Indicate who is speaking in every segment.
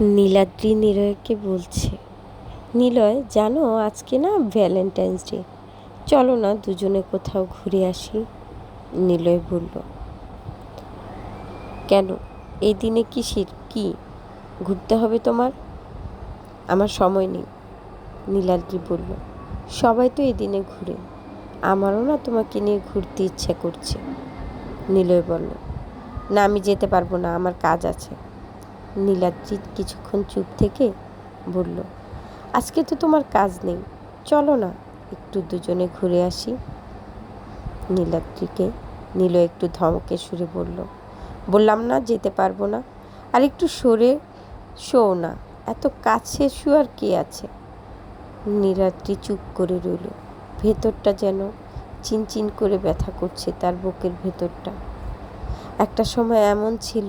Speaker 1: নীলাদ্রি নিলয়কে বলছে, নিলয়, জানো আজকে না ভ্যালেন্টাইন্স ডে চলো না দুজনে কোথাও ঘুরে আসি, নিলয় বলল। কেন? এই দিনে কিসের কি? ঘুরতে হবে তোমার? আমার সময় নেই, নীলাদ্রি বলল। সবাই তো এই দিনে ঘুরে। আমারও না তোমাকে নিয়ে ঘুরতে ইচ্ছা করছে, নিলয় বলল। না, আমি যেতে পারব না, আমার কাজ আছে। নীলাদ্রি কিছুক্ষণ চুপ থেকে বলল, আজকে তো তোমার কাজ নেই, চলো না, একটু দুজনে ঘুরে আসি। নীলাদ্রিকে নীল একটু ধমকে সুরে বলল, বললাম না যেতে পারব না, আর একটু সরে শো না, এত কাছে শুয়ার কে আছে? নীলাদ্রি চুপ করে রইল, ভেতরটা যেন চিনচিন করে ব্যথা করছে তার বুকের ভেতরটা। একটা সময় এমন ছিল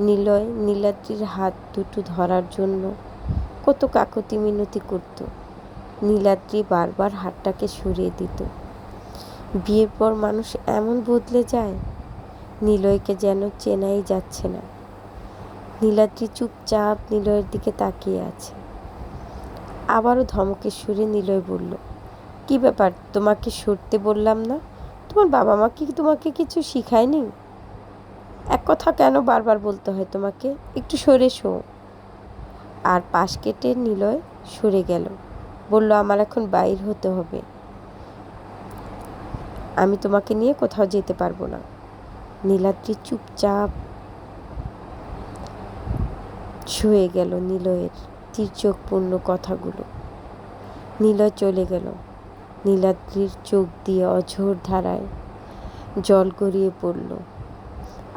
Speaker 1: নিলয়, নীলাদ্রির হাত দুটো ধরার জন্য কত কাকতি মিনতি করত। নীলাদ্রি বারবার হাতটাকে সরিয়ে দিত। বিয়ের পর মানুষ এমন বদলে যায়, নিলয়কে যেন চেনাই যাচ্ছে না। নীলাদ্রি চুপচাপ নিলয়ের দিকে তাকিয়ে আছে। আবারও ধমকে সুরে নিলয় বলল, কি ব্যাপার? তোমাকে সরতে বললাম না? তোমার বাবা মা কি তোমাকে কিছু শিখায়নি? এক কথা কেন বারবার বলতে হয় তোমাকে? একটু সরে শো। আর পাশ কেটে নিলয় সরে গেল। বলল, আমার এখন বাইর হতে হবে। আমি তোমাকে নিয়ে কোথাও যেতে পারব না। নীলাদ্রি চুপচাপ ছুঁয়ে গেল নিলয়ের তীর্যকপূর্ণ কথাগুলো। নীলয় চলে গেল। নীলাদ্রির চোখ দিয়ে অঝোর ধারায় জল গড়িয়ে পড়ল।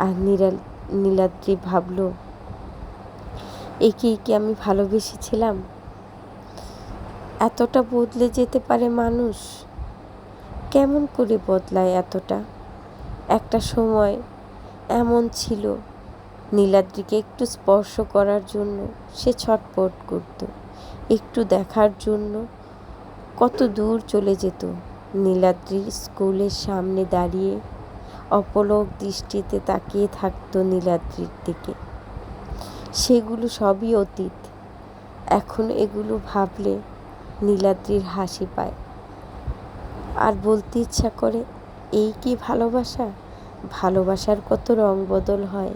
Speaker 1: আর নীলা নীলাদ্রি ভাবল একে একে আমি ভালোবেসেছিলাম? এতটা বদলে যেতে পারে মানুষ? কেমন করে বদলায় এতটা? একটা সময় এমন ছিল, নীলাদ্রিকে একটু স্পর্শ করার জন্য সে ছটপট করত, একটু দেখার জন্য কত দূর চলে যেত। নীলাদ্রির স্কুলের সামনে দাঁড়িয়ে অপলক দৃষ্টিতে তাকিয়ে থাকতো নীলাদ্রির দিকে। সেগুলো সবই অতীত। এখন এগুলো ভাবলে নীলাদ্রির হাসি পায়। আর বলতে ইচ্ছা করে, এই কি ভালোবাসা? ভালোবাসার কত রং বদল হয়?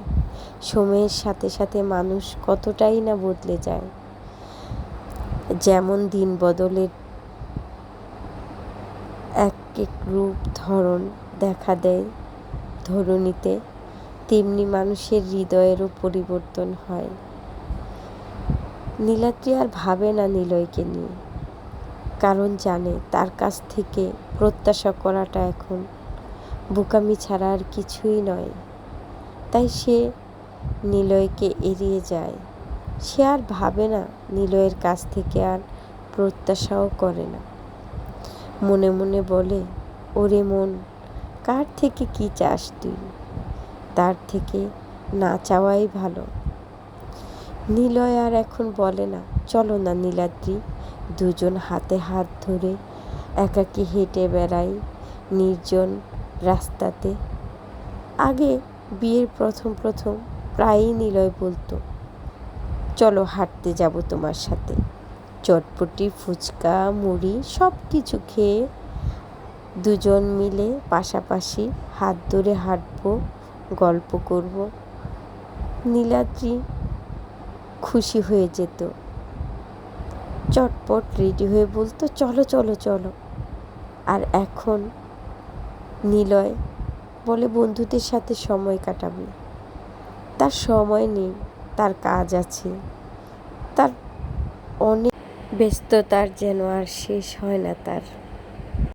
Speaker 1: সময়ের সাথে সাথে মানুষ কতটাই না বদলে যায়? যেমন দিন বদলের এক এক রূপ ধরন দেখা দেয় ধরণীতে তেমনি মানুষের হৃদয়েরও পরিবর্তন হয়। নীলাদ্রি আর ভাবে না নিলয়কে নিয়ে। কারণ জানে তার কাছ থেকে প্রত্যাশা করাটা এখন বোকামি ছাড়া আর কিছুই নয়। তাই সে নিলয়কে এড়িয়ে যায়। সে আর ভাবে না নিলয়ের কাছ থেকে আর প্রত্যাশাও করে না। মনে মনে বলে, ওরে মন কার থেকে কি চাস তুই? তার থেকে না চাওয়াই ভালো। নিলয় আর এখন বলে না, চলো না নীলাদ্রি, দুজন হাতে হাত ধরে একাকি হেঁটে বেড়াই নির্জন রাস্তাতে। আগে বিয়ের প্রথম প্রথম প্রায়ই নিলয় বলতো, চলো হাঁটতে যাব তোমার সাথে। চটপটি, ফুচকা, মুড়ি সব কিছু খেয়ে দুজন মিলে পাশাপাশি হাত ধরে হাঁটবো, গল্প করব। নীলাদ্রি খুশি হয়ে যেত। চটপট রেডি হয়ে বলতো, চলো চলো চলো। আর এখন নিলয় বলে, বন্ধুদের সাথে সময় কাটাবে তার সময় নেই, তার কাজ আছে। তার অনেক ব্যস্ততার যেন আর শেষ হয় না তার।